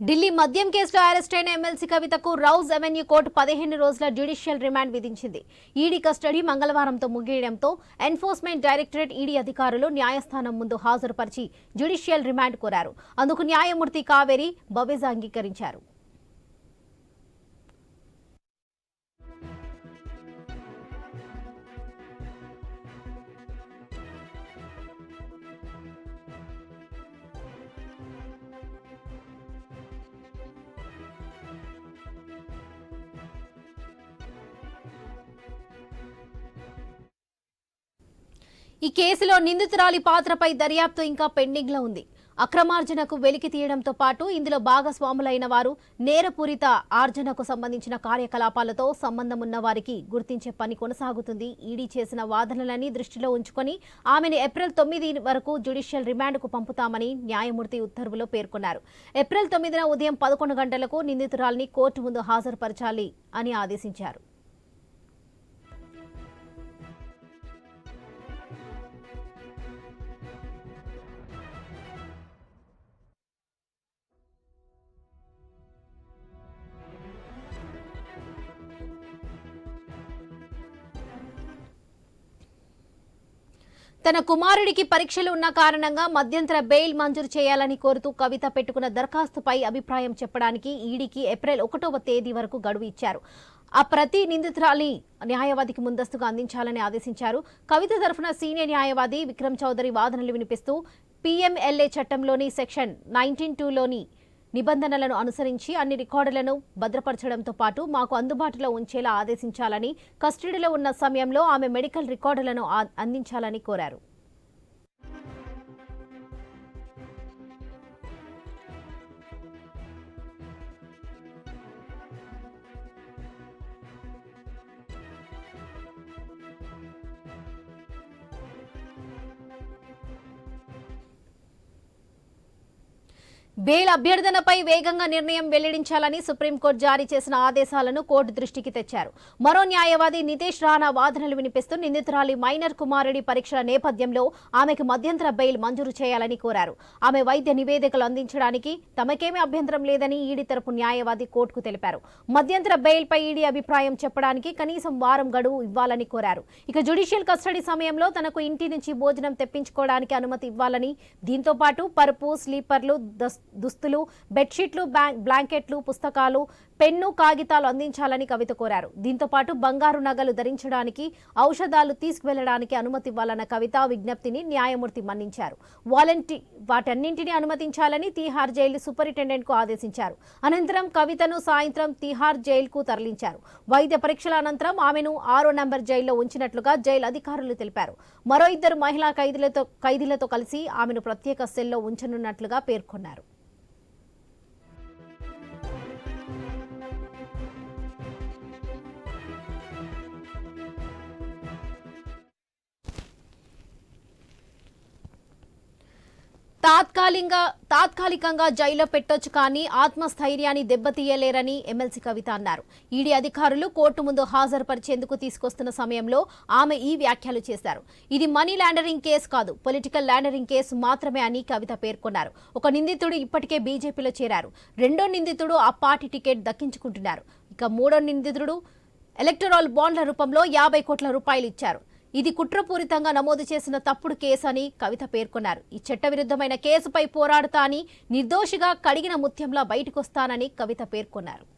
ఢిల్లీ మద్యం కేసులో అరెస్ట్ అయిన ఎమ్మెల్సీ కవితకు రౌజ్ అవెన్యూ కోర్టు పదిహేను రోజుల జ్యుడిషియల్ రిమాండ్ విధించింది. ఈడీ కస్టడీ మంగళవారంతో ముగియడంతో ఎన్ఫోర్స్మెంట్ డైరెక్టరేట్ ఈడీ అధికారులు న్యాయస్థానం ముందు హాజరుపరిచి జ్యుడిషియల్ రిమాండ్ కోరారు. అందుకు న్యాయమూర్తి కావేరి బవేజా అంగీకరించారు ఈ కేసులో నిందితురాలి పాత్రపై దర్యాప్తు ఇంకా పెండింగ్లో ఉంది. అక్రమార్జనకు వెలికి తీయడంతో పాటు ఇందులో భాగస్వాములైన వారు నేరపూరిత ఆర్జనకు సంబంధించిన కార్యకలాపాలతో సంబంధం ఉన్న వారికి గుర్తించే పని కొనసాగుతుంది. ఈడీ చేసిన వాదనలని దృష్టిలో ఉంచుకొని ఆమెను ఏప్రిల్ తొమ్మిది వరకు జ్యుడిషియల్ రిమాండ్కు పంపుతామని న్యాయమూర్తి ఉత్తర్వులో పేర్కొన్నారు. ఏప్రిల్ తొమ్మిదిన ఉదయం పదకొండు గంటలకు నిందితురాలిని కోర్టు ముందు హాజరుపరచాలి అని ఆదేశించారు. తన కుమారుడికి పరీక్షలు ఉన్న కారణంగా మధ్యంతర బెయిల్ మంజూరు చేయాలని కోరుతూ కవిత పెట్టుకున్న దరఖాస్తుపై అభిప్రాయం చెప్పడానికి ఈడీకి ఏప్రిల్ ఒకటవ తేదీ వరకు గడువు ఇచ్చారు. ఆ ప్రతి నిందితురాలి న్యాయవాదికి ముందస్తుగా అందించాలని ఆదేశించారు. కవిత తరఫున సీనియర్ న్యాయవాది విక్రమ్ చౌదరి వాదనలు వినిపిస్తూ పీఎంఎల్ఏ చట్టంలోని సెక్షన్ నైన్టీన్ టూలోని నిబంధనలను అనుసరించి అన్ని రికార్డులను భద్రపరచడంతో పాటు మాకు అందుబాటులో ఉంచేలా ఆదేశించాలని కస్టడీలో ఉన్న సమయంలో ఆమె మెడికల్ రికార్డులను అందించాలని కోరారు. బెయిల్ అభ్యర్థనపై వేగంగా నిర్ణయం వెల్లడించాలని సుప్రీంకోర్టు జారీ చేసిన ఆదేశాలను కోర్టు దృష్టికి తెచ్చారు. మరో న్యాయవాది నితేష్ రాణా వాదనలు వినిపిస్తూ నిందితురాలి మైనర్ కుమారుడి పరీక్షల నేపథ్యంలో ఆమెకు మధ్యంతర బెయిల్ మంజూరు చేయాలని కోరారు. ఆమె వైద్య నివేదికలు అందించడానికి తమకేమీ అభ్యంతరం లేదని ఈడీ తరపు న్యాయవాది కోర్టుకు తెలిపారు. మధ్యంతర బెయిల్పై ఈడీ అభిప్రాయం చెప్పడానికి కనీసం వారం గడువు ఇవ్వాలని కోరారు. ఇక జ్యుడిషియల్ కస్టడీ సమయంలో తనకు ఇంటి నుంచి భోజనం తెప్పించుకోవడానికి అనుమతి ఇవ్వాలని దీంతో పాటు పరుపు స్లీపర్లు దస్- దుస్తులు బెడ్షీట్లు బ్లాంకెట్లు పుస్తకాలు పెన్ను కాగితాలు అందించాలని కవిత కోరారు. దీంతో పాటు బంగారు నగలు ధరించడానికి ఔషధాలు తీసుకువెళ్ళడానికి అనుమతి ఇవ్వాలన్న కవిత విజ్ఞప్తిని న్యాయమూర్తి మన్నించారు. వాలంటీ వాటన్నింటినీ అనుమతించాలని తీహార్ జైలు సూపరింటెండెంట్కు ఆదేశించారు. అనంతరం కవితను సాయంత్రం తీహార్ జైలుకు తరలించారు. వైద్య పరీక్షల అనంతరం ఆమెను ఆరో నంబర్ జైల్లో ఉంచినట్లుగా జైలు అధికారులు తెలిపారు. మరో ఇద్దరు మహిళా ఖైదీలతో ఖైదీలతో కలిసి ఆమెను ప్రత్యేక సెల్లో ఉంచనున్నట్లుగా పేర్కొన్నారు. తాత్కాలికంగా తాత్కాలికంగా జైల్లో పెట్టొచ్చు కానీ ఆత్మస్థైర్యాన్ని దెబ్బతీయలేరని ఎమ్మెల్సీ కవిత అన్నారు. ఈడీ అధికారులు కోర్టు ముందు హాజరుపరిచేందుకు తీసుకొస్తున్న సమయంలో ఆమె ఈ వ్యాఖ్యలు చేశారు. ఇది మనీ లాండరింగ్ కేసు కాదు పొలిటికల్ లాండరింగ్ కేసు మాత్రమే అని కవిత పేర్కొన్నారు. ఒక నిందితుడు ఇప్పటికే బీజేపీలో చేరారు. రెండో నిందితుడు ఆ పార్టీ టికెట్ దక్కించుకుంటున్నారు. ఇక మూడో నిందితుడు ఎలక్టరల్ బాండ్ల రూపంలో యాభై కోట్ల రూపాయలు ఇచ్చారు. ఇది కుట్రపూరితంగా నమోదు చేసిన తప్పుడు కేసు అని కవిత పేర్కొన్నారు. ఈ చట్టవిరుద్ధమైన కేసుపై పోరాడతా అని నిర్దోషిగా కడిగిన ముత్యంలా బయటకొస్తానని కవిత పేర్కొన్నారు.